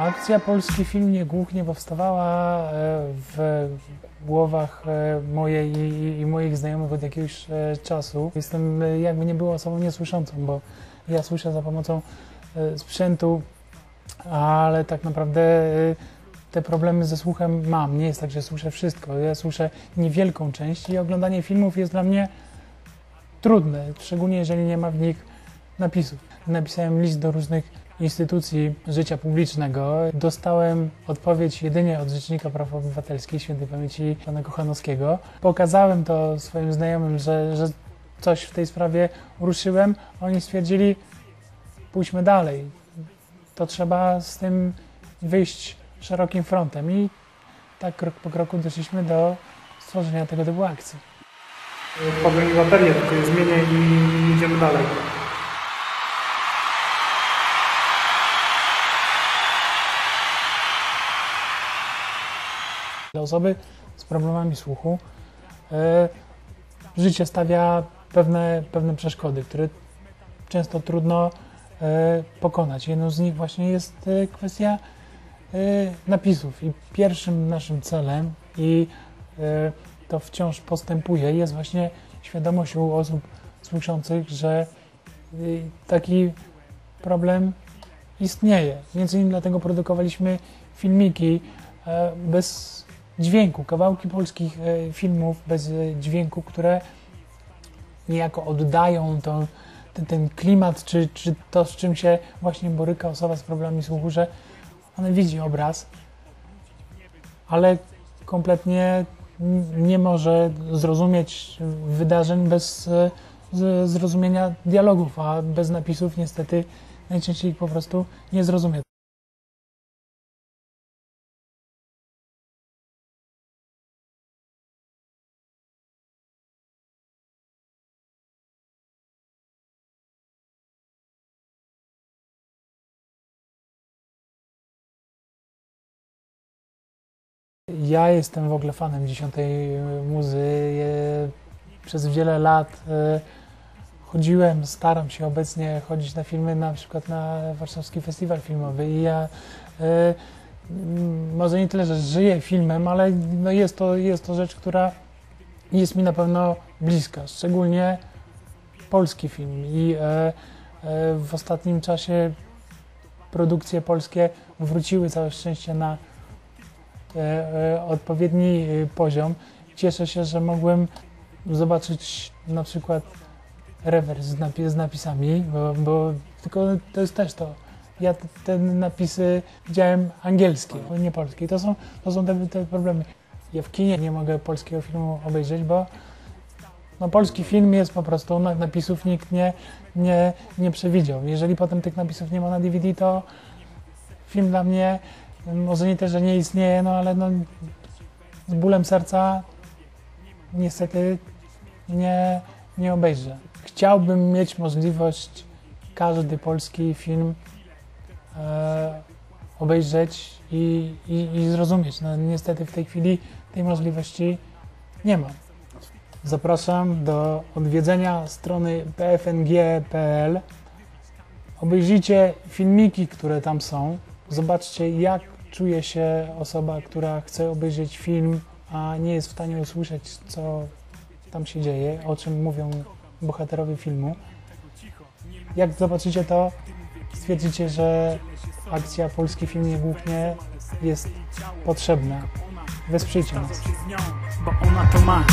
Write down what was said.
Akcja Polski Film Nie Głuchnie powstawała e, w głowach e, mojej i, moich znajomych od jakiegoś e, czasu. Jestem jakby nie było osobą niesłyszącą, bo ja słyszę za pomocą sprzętu, ale tak naprawdę te problemy ze słuchem mam. Nie jest tak, że słyszę wszystko. Ja słyszę niewielką część i oglądanie filmów jest dla mnie trudne, szczególnie jeżeli nie ma w nich napisów. Napisałem list do różnych instytucji życia publicznego. Dostałem odpowiedź jedynie od Rzecznika Praw Obywatelskich świętej pamięci pana Kochanowskiego. Pokazałem to swoim znajomym, że, że coś w tej sprawie ruszyłem. Oni stwierdzili, pójdźmy dalej. To trzeba z tym wyjść szerokim frontem i tak krok po kroku doszliśmy do stworzenia tego typu akcji. Mi baterię, tylko je zmienię i idziemy dalej. Dla osoby z problemami słuchu e, życie stawia pewne, pewne przeszkody, które często trudno e, pokonać. Jedną z nich właśnie jest e, kwestia napisów. I pierwszym naszym celem, i to wciąż postępuje, jest właśnie świadomość u osób słyszących, że taki problem istnieje. Między innymi dlatego produkowaliśmy filmiki bez dźwięku, kawałki polskich e, filmów bez e, dźwięku, które niejako oddają to, ten, ten klimat, czy, czy to, z czym się właśnie boryka osoba z problemami słuchu, że ona widzi obraz, ale kompletnie nie może zrozumieć wydarzeń bez e, zrozumienia dialogów, a bez napisów niestety najczęściej po prostu nie zrozumie. Ja jestem w ogóle fanem dziesiątej muzy. Przez wiele lat e, chodziłem, staram się obecnie chodzić na filmy, na przykład na Warszawski Festiwal Filmowy i ja e, może nie tyle, że żyję filmem, ale no jest, to, jest to rzecz, która jest mi na pewno bliska, szczególnie polski film i e, w ostatnim czasie produkcje polskie wróciły całe szczęście na odpowiedni e, poziom. Cieszę się, że mogłem zobaczyć na przykład rewers z, napi- z napisami, bo, bo tylko to jest też to. Ja te, napisy widziałem angielskie, nie polskie. To są, to są te, te problemy. Ja w kinie nie mogę polskiego filmu obejrzeć, bo no, polski film jest po prostu, na- napisów nikt nie, nie, nie przewidział. Jeżeli potem tych napisów nie ma na DVD, to film dla mnie może nie też, że nie istnieje, no ale no, z bólem serca niestety nie, nie obejrzę. Chciałbym mieć możliwość każdy polski film e, obejrzeć i, i, i zrozumieć. No, niestety w tej chwili tej możliwości nie mam. Zapraszam do odwiedzenia strony pfng.pl. Obejrzyjcie filmiki, które tam są. Zobaczcie, jak czuje się osoba, która chce obejrzeć film, a nie jest w stanie usłyszeć, co tam się dzieje, o czym mówią bohaterowie filmu. Jak zobaczycie to, stwierdzicie, że akcja Polski Film Nie Głuchnie jest potrzebna. Wesprzyjcie nas. Bo ona to ma.